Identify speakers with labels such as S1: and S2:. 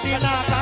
S1: કડીના